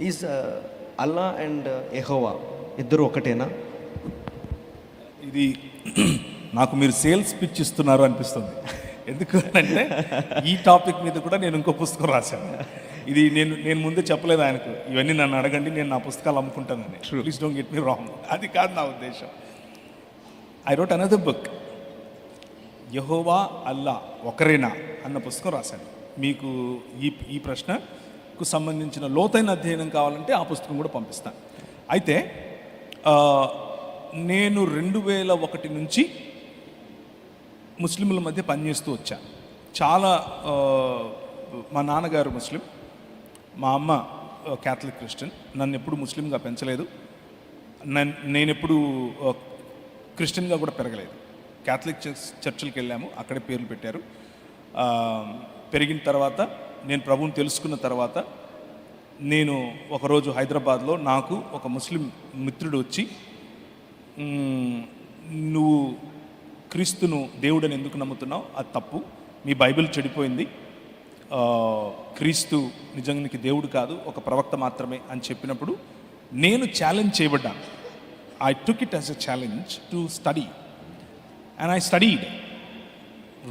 Is Allah and ఎహోవా ఇద్దరు ఒకటేనా? ఇది నాకు మీరు సేల్స్ పిచ్ ఇస్తున్నారు అనిపిస్తుంది. ఎందుకు అంటే ఈ టాపిక్ మీద కూడా నేను ఇంకో పుస్తకం రాశాను. ఇది నేను నేను ముందే చెప్పలేదు ఆయనకు. ఇవన్నీ నన్ను అడగండి నేను నా పుస్తకాలు అమ్ముకుంటానని. Please don't get me wrong అది కాదు నా ఉద్దేశం. ఐ రోట్ అనదర్ బుక్ యహోవా అల్లా ఒకరేనా అన్న పుస్తకం రాశాను. మీకు ఈ ఈ కు సంబంధించిన లోతైన అధ్యయనం కావాలంటే ఆ పుస్తకం కూడా పంపిస్తాను. అయితే నేను రెండు వేల ఒకటి నుంచి ముస్లింల మధ్య పనిచేస్తూ వచ్చాను చాలా మా నాన్నగారు ముస్లిం మా అమ్మ క్యాథలిక్ క్రిస్టియన్. నన్ను ఎప్పుడు ముస్లింగా పెంచలేదు. నన్- నేను ఎప్పుడు క్రిస్టియన్గా కూడా పెరగలేదు. క్యాథలిక్ చర్చ్ చర్చిలకు వెళ్ళాము అక్కడే పేర్లు పెట్టారు. పెరిగిన తర్వాత నేను ప్రభువుని తెలుసుకున్న తర్వాత నేను ఒకరోజు హైదరాబాద్లో నాకు ఒక ముస్లిం మిత్రుడు వచ్చి నువ్వు క్రీస్తును దేవుడని ఎందుకు నమ్ముతున్నావు? అది తప్పు. మీ బైబిల్ చెడిపోయింది. క్రీస్తు నిజానికి దేవుడు కాదు ఒక ప్రవక్త మాత్రమే అని చెప్పినప్పుడు నేను challenge చేయబడ్డాను I took it as a challenge to study and I studied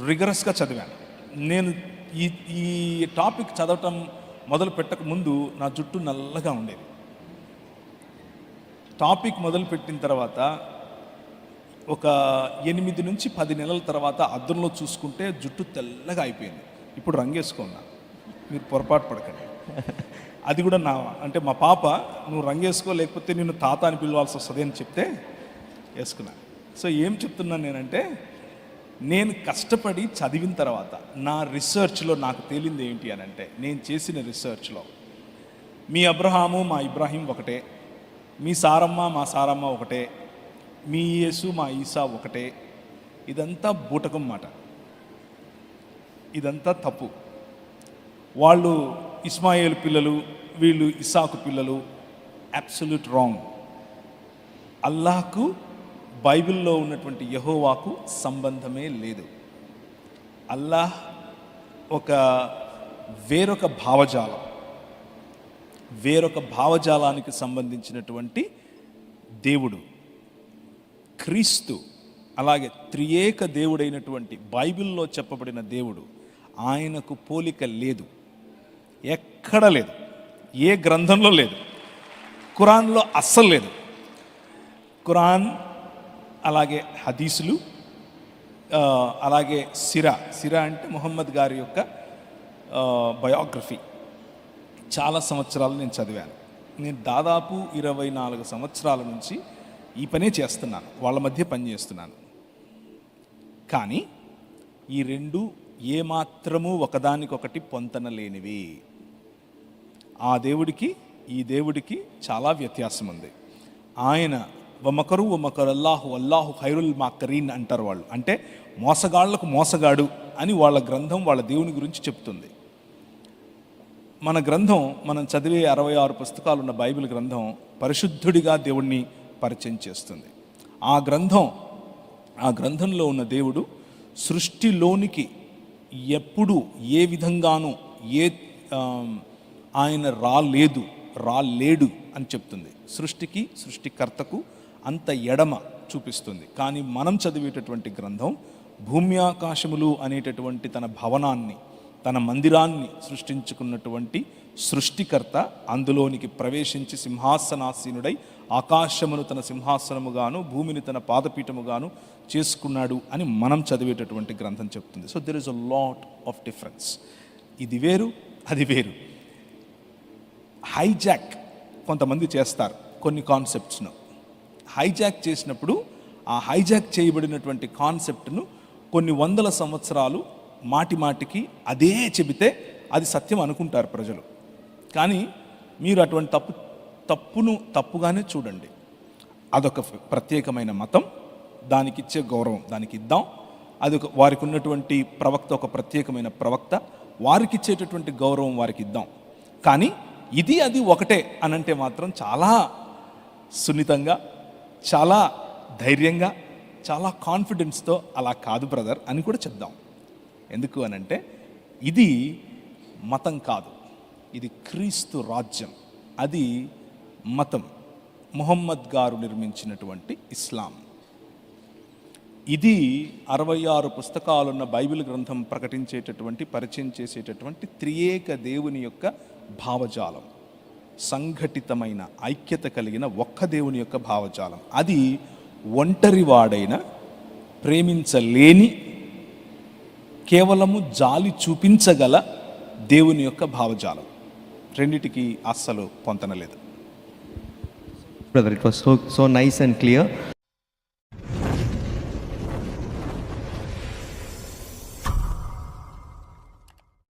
రిగరస్గా చదివాను. నేను ఈ ఈ టాపిక్ చదవటం మొదలు పెట్టక ముందు నా జుట్టు నల్లగా ఉండేది. టాపిక్ మొదలు పెట్టిన తర్వాత ఒక ఎనిమిది నుంచి పది నెలల తర్వాత అద్దంలో చూసుకుంటే జుట్టు తెల్లగా అయిపోయింది. ఇప్పుడు రంగేసుకున్నా. మీరు పొరపాటు పడకండి. అది కూడా నా అంటే మా పాప నువ్వు రంగేసుకో లేకపోతే నేను తాత అని పిలవాల్సి వస్తుంది అని చెప్తే వేసుకున్నా. సో ఏం చెప్తున్నాను నేనంటే నేను కష్టపడి చదివిన తర్వాత నా రీసెర్చ్లో నాకు తేలింది ఏంటి అని అంటే నేను చేసిన రీసెర్చ్లో మీ అబ్రహాము మా ఇబ్రాహీం ఒకటే మీ సారమ్మ మా సారమ్మ ఒకటే మీ యేసు మా ఈసా ఒకటే ఇదంతా బూటకం మాట. ఇదంతా తప్పు. వాళ్ళు ఇస్మాయిల్ పిల్లలు వీళ్ళు ఇసాకు పిల్లలు అబ్సల్యూట్ రాంగ్. అల్లాహకు బైబిల్లో ఉన్నటువంటి యహోవాకు సంబంధమే లేదు. అల్లాహ్ ఒక వేరొక భావజాలం వేరొక భావజాలానికి సంబంధించినటువంటి దేవుడు క్రీస్తు అలాగే త్రియేక దేవుడైనటువంటి బైబిల్లో చెప్పబడిన దేవుడు ఆయనకు పోలిక లేదు ఎక్కడ లేదు ఏ గ్రంథంలో లేదు ఖురాన్లో అస్సలు లేదు. ఖురాన్ అలాగే హదీసులు అలాగే సిరా. సిరా అంటే ముహమ్మద్ గారి యొక్క బయోగ్రఫీ. చాలా సంవత్సరాలు నేను చదివాను. నేను దాదాపు ఇరవై నాలుగు సంవత్సరాల నుంచి ఈ పనే చేస్తున్నాను. వాళ్ళ మధ్య పని చేస్తున్నాను. కానీ ఈ రెండు ఏమాత్రము ఒకదానికొకటి పొంతన లేనివి. ఆ దేవుడికి ఈ దేవుడికి చాలా వ్యత్యాసం ఉంది ఆయన వమకరు వమకరు అల్లాహు అల్లాహు ఖైరుల్ మాకరీన్ అంటారు వాళ్ళు. అంటే మోసగాళ్ళకు మోసగాడు అని వాళ్ళ గ్రంథం వాళ్ళ దేవుని గురించి చెప్తుంది. మన గ్రంథం మనం చదివే అరవై ఆరు పుస్తకాలు ఉన్న బైబిల్ గ్రంథం పరిశుద్ధుడిగా దేవుణ్ణి పరిచయం చేస్తుంది. ఆ గ్రంథం ఆ గ్రంథంలో ఉన్న దేవుడు సృష్టిలోనికి ఎప్పుడు ఏ విధంగానూ ఏ ఆయన రాలేదు రాలేడు అని చెప్తుంది. సృష్టికి సృష్టికర్తకు అంత ఎడమ చూపిస్తుంది. కానీ మనం చదివేటటువంటి గ్రంథం భూమి ఆకాశములు అనేటటువంటి తన భవనాన్ని తన మందిరాన్ని సృష్టించుకున్నటువంటి సృష్టికర్త అందులోనికి ప్రవేశించి సింహాసనాసీనుడై ఆకాశమును తన సింహాసనముగాను భూమిని తన పాదపీఠముగాను చేసుకున్నాడు అని మనం చదివేటటువంటి గ్రంథం చెప్తుంది. So there is a lot of difference ఇది వేరు అది వేరు. హైజాక్ కొంతమంది చేస్తారు కొన్ని కాన్సెప్ట్స్ను హైజాక్ చేసినప్పుడు ఆ హైజాక్ చేయబడినటువంటి కాన్సెప్ట్ను కొన్ని వందల సంవత్సరాలు మాటి మాటికి అదే చెబితే అది సత్యం అనుకుంటారు ప్రజలు. కానీ మీరు అటువంటి తప్పు తప్పును తప్పుగానే చూడండి. అదొక ప్రత్యేకమైన మతం. దానికి ఇచ్చే గౌరవం దానికి ఇద్దాం. అది వారికి ఉన్నటువంటి ప్రవక్త ఒక ప్రత్యేకమైన ప్రవక్త. వారికి ఇచ్చేటటువంటి గౌరవం వారికి ఇద్దాం. కానీ ఇది అది ఒకటే అనంటే మాత్రం చాలా సున్నితంగా చాలా ధైర్యంగా చాలా కాన్ఫిడెన్స్తో అలా కాదు బ్రదర్ అని కూడా చెప్దాం. ఎందుకు అని అంటే ఇది మతం కాదు. ఇది క్రీస్తు రాజ్యం. అది మతం. ముహమ్మద్ గారు నిర్మించినటువంటి ఇస్లాం. ఇది అరవై ఆరు పుస్తకాలున్న బైబిల్ గ్రంథం ప్రకటించేటటువంటి పరిచయం చేసేటటువంటి త్రియేక దేవుని యొక్క భావజాలం. సంఘటితమైన ఐక్యత కలిగిన ఒక్క దేవుని యొక్క భావజాలం. అది ఒంటరివాడైన ప్రేమించలేని కేవలము జాలి చూపించగల దేవుని యొక్క భావజాలం. రెండిటికి అస్సలు పొంతనలేదు brother it was so so nice and clear